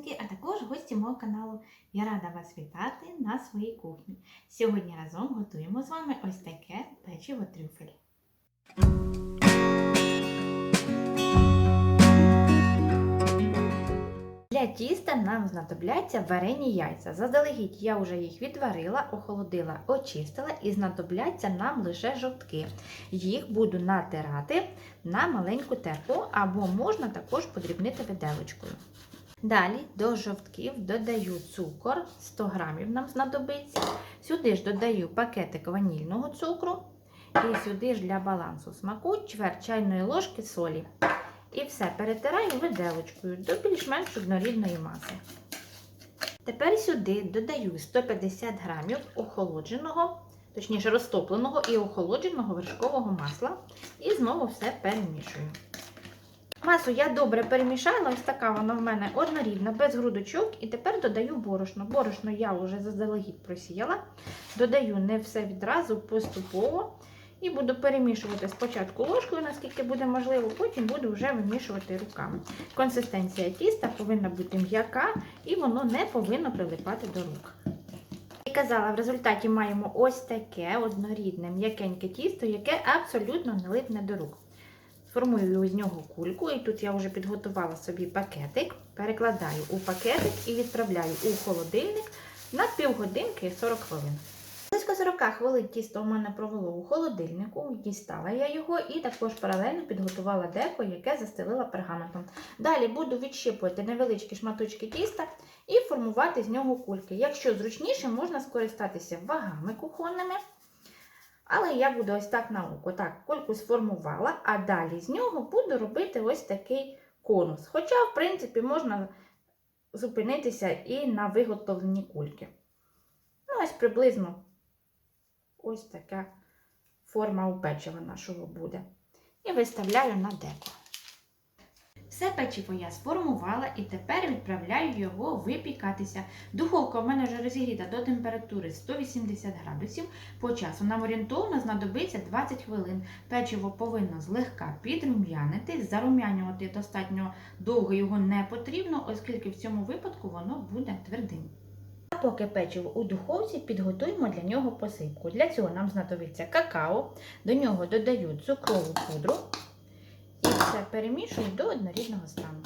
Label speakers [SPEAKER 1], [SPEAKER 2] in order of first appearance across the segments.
[SPEAKER 1] підписники, а також гості мого каналу. Я рада вас вітати на своїй кухні. Сьогодні разом готуємо з вами ось таке печиво трюфель. Для тіста нам знадобляться варені яйця. Заздалегідь я вже їх відварила, охолодила, очистила і знадобляться нам лише жовтки. Їх буду натирати на маленьку терку або можна також подрібнити виделочкою. Далі до жовтків додаю цукор, 100 грамів нам знадобиться. Сюди ж додаю пакетик ванільного цукру. І сюди ж для балансу смаку чверть чайної ложки солі. І все перетираю виделочкою до більш-менш однорідної маси. Тепер сюди додаю 150 грамів охолодженого, точніше розтопленого і охолодженого вершкового масла. І знову все перемішую. Масу я добре перемішала, ось така вона в мене однорідна, без грудочок. І тепер додаю борошно. Борошно я вже заздалегідь просіяла. Додаю не все відразу, поступово. І буду перемішувати спочатку ложкою, наскільки буде можливо, потім буду вже вимішувати руками. Консистенція тіста повинна бути м'яка і воно не повинно прилипати до рук. І казала, в результаті маємо ось таке однорідне м'якеньке тісто, яке абсолютно не липне до рук. Сформую з нього кульку, і тут я вже підготувала собі пакетик, перекладаю у пакетик і відправляю у холодильник на півгодинки 40 хвилин. Близько 40 хвилин тісто у мене провело у холодильнику, дістала я його і також паралельно підготувала деко, яке застелила пергаментом. Далі буду відщипувати невеличкі шматочки тіста і формувати з нього кульки. Якщо зручніше, можна скористатися вагами кухонними. Але я буду ось так на око. Так, кульку сформувала, а далі з нього буду робити ось такий конус. Хоча, в принципі, можна зупинитися і на виготовлені кульки. Ну, ось приблизно ось така форма у печива нашого буде. І виставляю на деко. Все печиво я сформувала і тепер відправляю його випікатися. Духовка в мене вже розігріта до температури 180 градусів. По часу нам орієнтовно знадобиться 20 хвилин. Печиво повинно злегка підрум'янити. Зарум'янювати достатньо довго його не потрібно, оскільки в цьому випадку воно буде твердим. А поки печиво у духовці, підготуємо для нього посипку. Для цього нам знадобиться какао, до нього додаю цукрову пудру все перемішую до однорідного стану.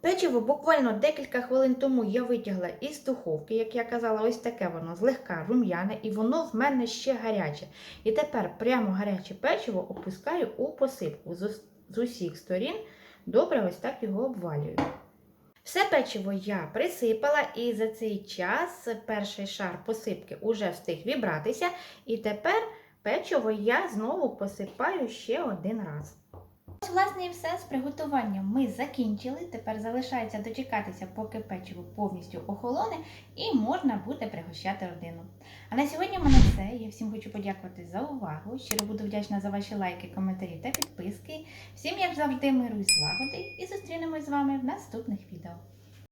[SPEAKER 1] Печиво буквально декілька хвилин тому я витягла із духовки, як я казала, ось таке воно злегка рум'яне, і воно в мене ще гаряче. І тепер прямо гаряче печиво опускаю у посипку з, усіх сторін. Добре, ось так його обвалюю. Все печиво я присипала, і за цей час перший шар посипки уже встиг вібратися. І тепер печиво я знову посипаю ще один раз. Власне, і все з приготуванням ми закінчили. Тепер залишається дочекатися, поки печиво повністю охолоне, і можна буде пригощати родину. А на сьогодні в мене все. Я всім хочу подякувати за увагу. Щиро буду вдячна за ваші лайки, коментарі та підписки. Всім, як завжди, миру і злагоди, і зустрінемось з вами в наступних відео.